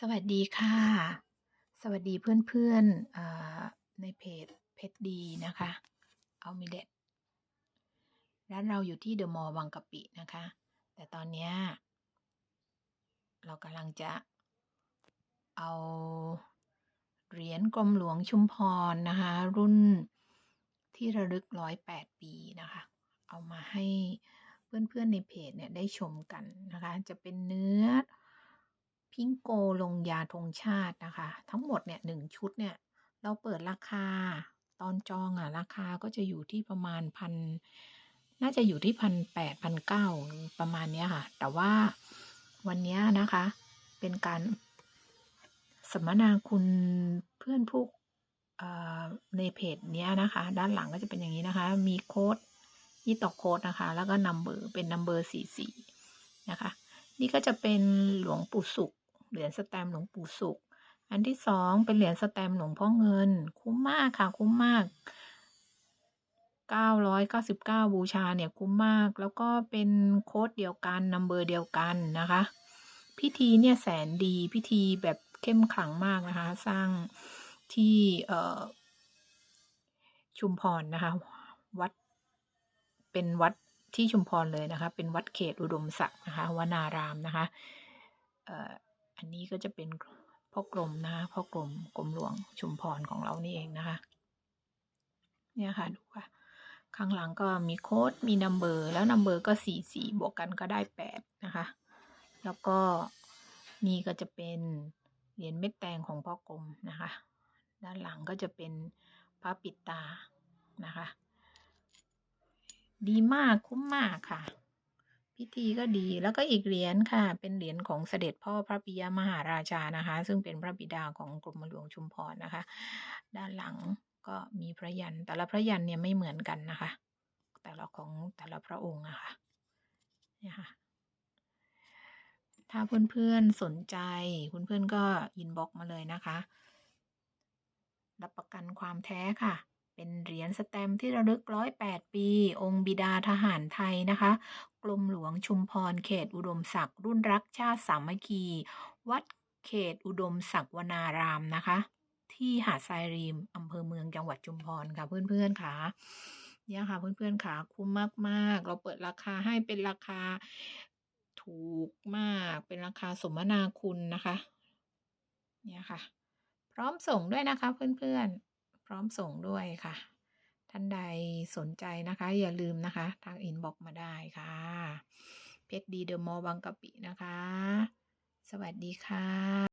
สวัสดีค่ะ สวัสดีเพื่อนๆอ่าในเพจเพชรดีนะคะ เอามิเล็ตร้านเราอยู่ที่เดอะมอลล์บางกะปินะคะ แต่ตอนนี้เรากำลังจะเอาเหรียญกรมหลวงชุมพรนะคะ รุ่นที่ระลึกร้อยแปดปีนะคะ เอามาให้เพื่อนๆในเพจเนี่ยได้ชมกันนะคะ จะเป็นเนื้อ พิงโกลงยาธงชาตินะคะ ทั้งหมดเนี่ยหนึ่งชุดเนี่ยเราเปิดราคาตอนจองอะราคาก็จะอยู่ที่ประมาณพันน่าจะอยู่ที่พันแปดพันเก้าประมาณเนี้ยค่ะ แต่ว่าวันนี้นะคะ เป็นการสัมมนาคุณเพื่อนผู้เอ่อในเพจเนี้ยนะคะ ด้านหลังก็จะเป็นอย่างนี้นะคะ มีโค้ดยี่ต่อโค้ดนะคะ แล้วก็นัมเบอร์เป็นนัมเบอร์สี่สี่นะคะ นี่ก็จะเป็นหลวงปู่สุข เหรียญสแตมหลวงปู่สุข อันที่สองเป็นเหรียญสแตมหลวงพ่อเงิน คุ้มมากค่ะ คุ้มมาก999 บูชาเนี่ยคุ้มมาก แล้วก็เป็นโค้ดเดียวกันนัมเบอร์เดียวกันนะคะ พิธีเนี่ยแสนดีพิธีแบบเข้มขลังมากนะคะ สร้างที่ชุมพรนะคะ วัดเป็นวัดที่ชุมพรเลยนะคะ เป็นวัดเขตอุดมศักดิ์นะคะวนารามนะคะ อันนี้ก็จะเป็นพ่อกรมนะคะพ่อกรมกรมหลวงชุมพรของเรานี่เองนะคะเนี่ยค่ะดูค่ะข้างหลังก็มีโค้ดมีนัมเบอร์แล้วนัมเบอร์ก็สี่สี่บวกกันก็ได้แปดนะคะ แล้วก็นี่ก็จะเป็นเหรียญเม็ดแตงของพ่อกรมนะคะ ด้านหลังก็จะเป็นพระปิดตานะคะ ดีมากคุ้มมากค่ะ พิธีก็ดีแล้วก็อีกเหรียญค่ะ เป็นเหรียญของเสด็จพ่อพระปิยมหาราชานะคะ ซึ่งเป็นพระบิดาของกรมหลวงชุมพรนะคะ ด้านหลังก็มีพระยันแต่ละพระยันเนี่ยไม่เหมือนกันนะคะ แต่ละของแต่ละพระองค์อะคะเนี่ยค่ะถ้าเพื่อนๆสนใจเพื่อนๆก็อินบ็อกมาเลยนะคะ รับประกันความแท้ค่ะ เป็นเหรียญสแตมที่ระลึกร้อยแปดปี องค์บิดาทหารไทยนะคะ กรมหลวงชุมพรเขตอุดมศักดิ์รุ่นรักชาติสามัคคี วัดเขตอุดมศักดิ์วนารามนะคะ ที่หาดทรายรีมอำเภอเมืองจังหวัดชุมพรค่ะเพื่อนๆค่ะเนี่ยค่ะเพื่อนๆค่ะคุ้มมากๆ เราเปิดราคาให้เป็นราคาถูกมากเป็นราคาสมนาคุณนะคะ เนี่ยค่ะ พร้อมส่งด้วยนะคะเพื่อนๆ พร้อมส่งด้วยค่ะ ท่านใดสนใจนะคะ อย่าลืมนะคะทางอินบอกมาได้ค่ะ เพชรดีเดอะมอลล์บางกะปินะคะ สวัสดีค่ะ